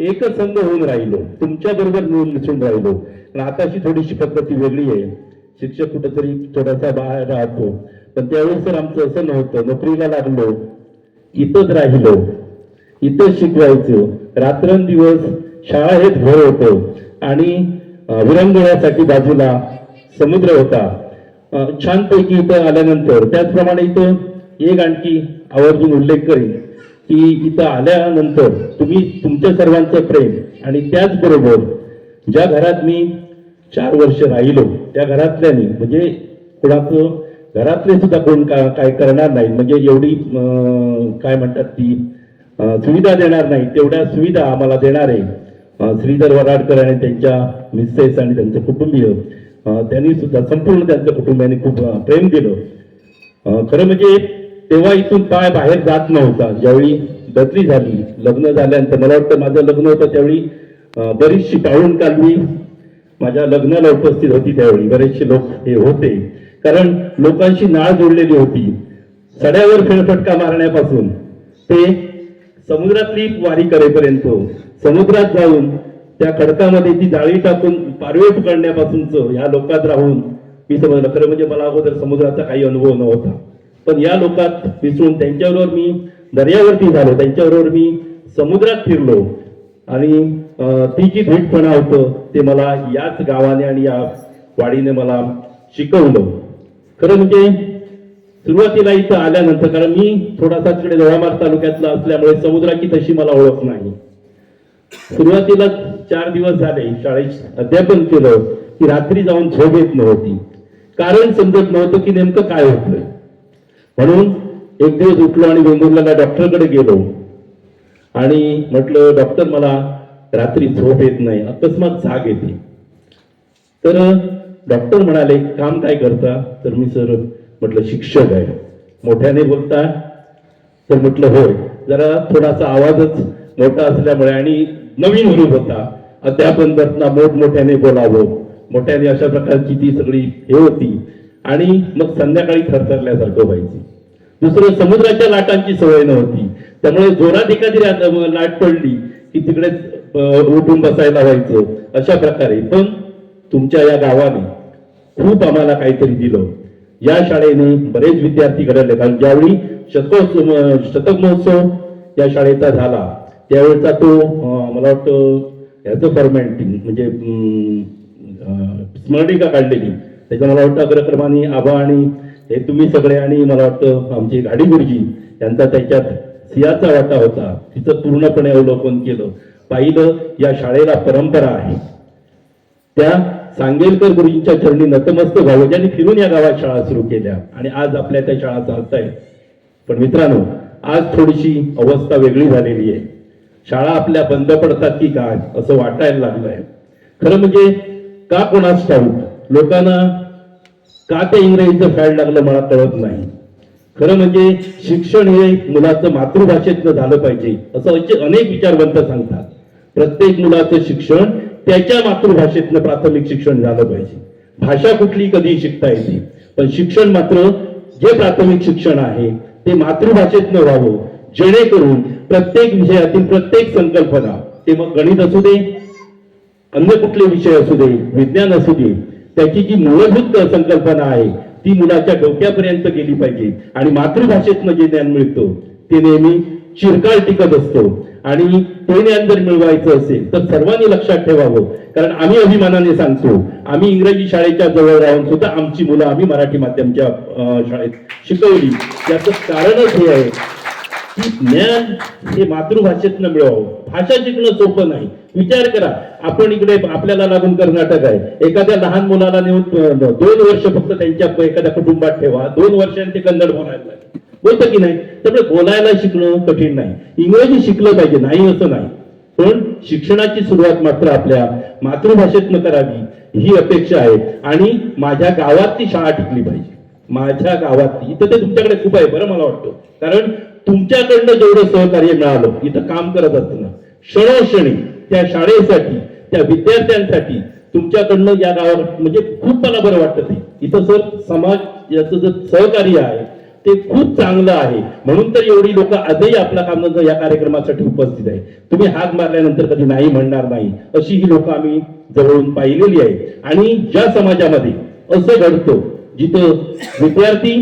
एकसंघ होऊन राहिलो. तुमच्या बरोबर मिळून मिसळून राहिलो. पण आताची थोडीशी पद्धती वेगळी आहे. शिक्षक कुठेतरी थोडासा बाहेर राहतो. पण त्यावेळेस तर आमचं असं नव्हतं. नोकरीला लागलो. इथंच राहिलो. इथंच शिकवायचो. रात्रंदिवस शाळा हे घर होतं. आणि विरंगुळ्यासाठी बाजूला समुद्र होता. छानपैकी इथं आल्यानंतर त्याचप्रमाणे इथं एक आणखी आवर्जून उल्लेख करेन. की इथं आल्यानंतर तुम्ही तुमच्या सर्वांचं प्रेम आणि त्याचबरोबर ज्या घरात मी चार वर्ष राहिलो त्या घरातल्यानी म्हणजे कुणाचं घरातले सुद्धा कोण का काय करणार नाही म्हणजे एवढी काय म्हणतात ती सुविधा देणार नाही तेवढ्या सुविधा आम्हाला देणारे श्रीधर वराडकर आणि त्यांच्या मिसेस आणि त्यांचं कुटुंबीय त्यांनी सुद्धा संपूर्ण त्यांच्या कुटुंबियांनी खूप प्रेम दिलं खरं म्हणजे तेव्हा इथून पाय बाहेर जात नव्हता. ज्यावेळी बदली झाली लग्न झाल्यानंतर मला वाटतं माझं लग्न होतं त्यावेळी बरीचशी पाहून काढली. माझ्या लग्नाला उपस्थित होती त्यावेळी. बरेचसे लोक हे होते. कारण लोकांशी नाळ जोडलेली होती. सड्यावर फेरफटका मारण्यापासून ते समुद्रातली वारी करेपर्यंत समुद्रात जाऊन त्या खडकामध्ये ती जाळी टाकून पारवे पकडण्यापासूनच ह्या लोकात राहून मी समजलं. खरं म्हणजे मला अगोदर समुद्राचा काही अनुभव नव्हता. पण या लोकात मिसळून त्यांच्याबरोबर मी दर्यावरती झालो. त्यांच्याबरोबर मी समुद्रात फिरलो. आणि ती जी भेटपणा होतं ते मला याच गावाने आणि या वाडीने मला शिकवलं. खरं म्हणजे सुरुवातीला इथं आल्यानंतर कारण मी थोडासा तिकडे दोडामार्ग तालुक्यातला असल्यामुळे समुद्राची तशी मला ओळख नाही. सुरुवातीला चार दिवस झाले शाळेत अध्यापन केलं की रात्री जाऊन झोप येत नव्हती. कारण समजत नव्हतं की नेमकं काय होतंय. म्हणून एक दिवस उठलो आणि वेंगुर्ल्याला डॉक्टरकडे गेलो. आणि म्हटलं डॉक्टर मला रात्री झोप येत नाही अकस्मात जाग येते. तर डॉक्टर म्हणाले काम काय करता? तर मी सर म्हटलं शिक्षक आहे. मोठ्याने बोलता तर म्हटलं होय. जरा थोडासा आवाजच मोठा असल्यामुळे आणि नवीन ग्रुप होता. अध्यापन करताना मोठमोठ्याने बोलावं. मोठ्याने अशा प्रकारची ती सगळी हे होती. आणि मग संध्याकाळी थरथरल्यासारखं व्हायची. दुसरं समुद्राच्या लाटांची सवय नव्हती. त्यामुळे जोरात एखादी लाट पडली की तिकडे उठून बसायला व्हायचं. अशा प्रकारे. पण तुमच्या या गावाने खूप आम्हाला काहीतरी दिलं. या शाळेने बरेच विद्यार्थी घडवले कारण ज्यावेळी शतकोत्सव शतक महोत्सव या शाळेचा झाला त्यावेळेचा तो मला वाटतं ह्याचं फॉर्मॅलिटी म्हणजे स्मरणिका काढलेली. त्याच्या मला वाटतं अग्रक्रमाने आबा आणि हे तुम्ही सगळे आणि मला वाटतं आमची गाडी गुरुजी यांचा त्याच्यात सियाचा वाटा होता तिचं पूर्णपणे अवलोकन केलं. पाहिलं या शाळेला परंपरा आहे. त्या सांगेलकर गुरुजींच्या चरणी नतमस्त व्हावं ज्यांनी फिरून या गावात शाळा सुरू केल्या आणि आज आपल्या त्या शाळा चालत आहेत पण मित्रांनो आज थोडीशी अवस्था वेगळी झालेली आहे. शाळा आपल्या बंद पडतात की काय असं वाटायला लागलंय. खरं म्हणजे का कोणास ठाऊक? लोकांना का ते इंग्रजीचं फॅड लागलं मला कळत नाही. खरं म्हणजे शिक्षण हे मुलाचं मातृभाषेतनं झालं पाहिजे असं अनेक विचारवंत सांगतात. प्रत्येक मुलाचं शिक्षण त्याच्या मातृभाषेतनं प्राथमिक शिक्षण झालं पाहिजे. भाषा कुठली कधी शिकता येते पण शिक्षण मात्र जे प्राथमिक शिक्षण आहे ते मातृभाषेतनं व्हावं जेणेकरून प्रत्येक विषयातील प्रत्येक संकल्पना ते मग गणित असू दे अन्य कुठले विषय असू दे विज्ञान असू दे त्याची जी मूलभूत संकल्पना आहे ती मुलाच्या डोक्यापर्यंत गेली पाहिजे. आणि मातृभाषेतनं जे म्हणजे ज्ञान मिळतो. ते नेहमी चिरकाळ टिकत असतो. आणि ते ज्ञान जर मिळवायचं असेल तर सर्वांनी लक्षात ठेवावं. कारण आम्ही अभिमानाने सांगतो आम्ही इंग्रजी शाळेच्या जवळ राहून सुद्धा आमची मुलं आम्ही मराठी माध्यमच्या शाळेत शिकवली. याचं कारणच हे आहे ज्ञान हे मातृभाषेतनं मिळवावं. भाषा शिकणं सोपं नाही. विचार करा. आपण इकडे आपल्याला लागून कर्नाटक आहे. एखाद्या लहान मुलाला नेऊन दोन वर्ष फक्त त्यांच्या एखाद्या कुटुंबात ठेवा. दोन वर्षांनी ते कन्नड बोलायला बोलतं की नाही? त्यामुळे बोलायला शिकणं कठीण नाही. इंग्रजी शिकलं पाहिजे. नाही असं नाही. पण शिक्षणाची सुरुवात मात्र आपल्या मातृभाषेतनं करावी. ही अपेक्षा आहे. आणि माझ्या गावात ती शाळा टिकली पाहिजे. माझ्या गावात इथं ते तुमच्याकडे खूप आहे बरं मला वाटतं. कारण तुमच्याकडनं जेवढं सहकार्य मिळालं इथं काम करत असताना क्षणोक्षणी त्या शाळेसाठी त्या विद्यार्थ्यांसाठी तुमच्याकडनं या गावात म्हणजे खूप मला बरं वाटतं ते. इथं सर समाज याचं जर सहकार्य आहे ते खूप चांगलं आहे. म्हणून तर एवढी लोक आजही आपल्या काम या कार्यक्रमासाठी उपस्थित आहे तुम्ही हात मारल्यानंतर कधी नाही म्हणणार नाही अशी ही लोक आम्ही जवळून पाहिलेली आहे आणि ज्या समाजामध्ये असं घडतं जिथं विद्यार्थी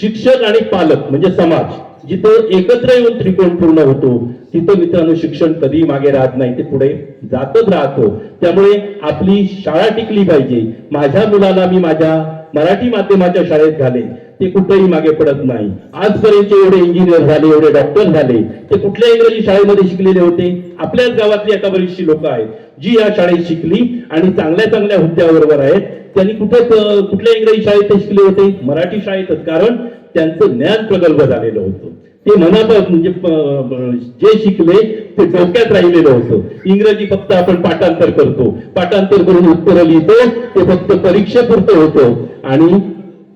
शिक्षक आणि पालक म्हणजे समाज जिथं एकत्र येऊन त्रिकोण पूर्ण होतो तिथं मित्रांनो शिक्षण कधी मागे राहत नाही ते पुढे जातच राहतो. त्यामुळे आपली शाळा टिकली पाहिजे. माझ्या मुलाला मी माझ्या मराठी माध्यमाच्या शाळेत घाले ते कुठेही मागे पडत नाही. आजपर्यंत एवढे इंजिनियर झाले एवढे डॉक्टर झाले ते कुठल्या इंग्रजी शाळेमध्ये शिकलेले होते? आपल्याच गावातली एका बरीचशी लोक आहेत जी या शाळेत शिकली आणि चांगल्या चांगल्या हुद्द्याबरोबर आहेत. त्यांनी कुठे कुठल्या इंग्रजी शाळेत शिकले होते? मराठी शाळेतच. कारण त्यांचं ज्ञान प्रगल्भ झालेलं होतं. ते मनापासून म्हणजे जे शिकले ते डोक्यात राहिलेलं होतं. इंग्रजी फक्त आपण पाठांतर करतो. पाठांतर करून उत्तर लिहितो ते फक्त परीक्षेपुरतं होतं. आणि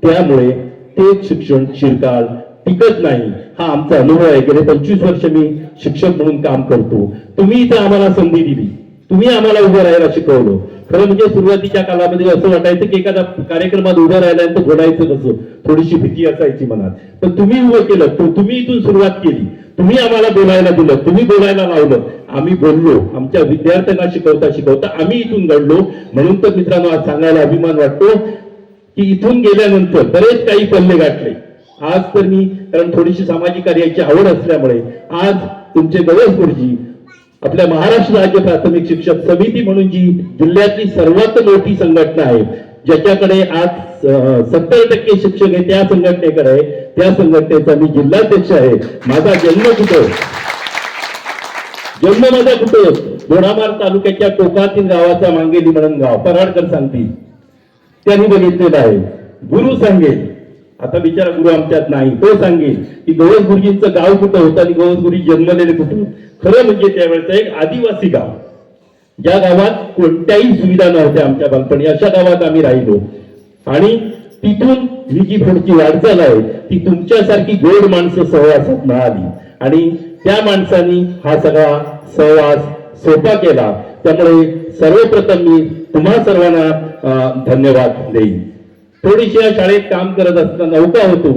त्यामुळे ते शिक्षण शिरकाळ टिकत नाही. हा आमचा अनुभव आहे. गेले पंचवीस वर्ष मी शिक्षक म्हणून काम करतो. तुम्ही इथे आम्हाला संधी दिली. तुम्ही आम्हाला उभं राहायला शिकवलं. खरं म्हणजे सुरुवातीच्या कालामध्ये असं वाटायचं की एखाद्या कार्यक्रमात उभं राहिल्यानंतर बोलायचं कसं? थोडीशी भीती असायची मनात. पण तुम्ही उभं केलं तर तुम्ही इथून सुरुवात केली. तुम्ही आम्हाला बोलायला दिलं तुम्ही बोलायला लावलं. आम्ही बोललो आमच्या विद्यार्थ्यांना शिकवता शिकवता आम्ही इथून घडलो. म्हणून तर मित्रांनो आज सांगायला अभिमान वाटतो की इथून गेल्यानंतर बरेच काही पल्ले गाठले. आज तर मी कारण थोडीशी सामाजिक कार्याची आवड असल्यामुळे आज तुमचे गवस गुरुजी आपल्या महाराष्ट्र राज्य प्राथमिक शिक्षक समिती म्हणून जी जिल्ह्यातली सर्वात मोठी संघटना आहे ज्याच्याकडे आज सत्तर टक्के शिक्षक आहे त्या संघटनेकडे आहे. त्या संघटनेचा मी जिल्हाध्यक्ष आहे. माझा जन्म कुठं? जन्म माझा कुठं? दोडामार तालुक्याच्या टोकातील गावाचा मांगेली म्हणून गाव पराडकर सांगतील त्यांनी बघितलेलं आहे. गुरु सांगेल. आता बिचारा गुरु आमच्यात नाही. तो सांगेल की गवस गुरुजींचं गाव कुठं होतं आणि गवस गुरुजी जन्मलेले कुठं खरं म्हणजे त्यावेळेचं एक आदिवासी गाव. ज्या गावात कोणत्याही सुविधा नव्हत्या आमच्या बालपणी अशा गावात आम्ही राहिलो. आणि तिथून ही जी पुढची वाटचाल आहे ती तुमच्यासारखी गोड माणसं सहवासात मिळाली. आणि त्या माणसांनी हा सगळा सहवास सोपा केला. त्यामुळे सर्वप्रथम मी तुम्हा सर्वांना धन्यवाद देईन. थोडीशी या शाळेत काम करत असताना नौका होतो.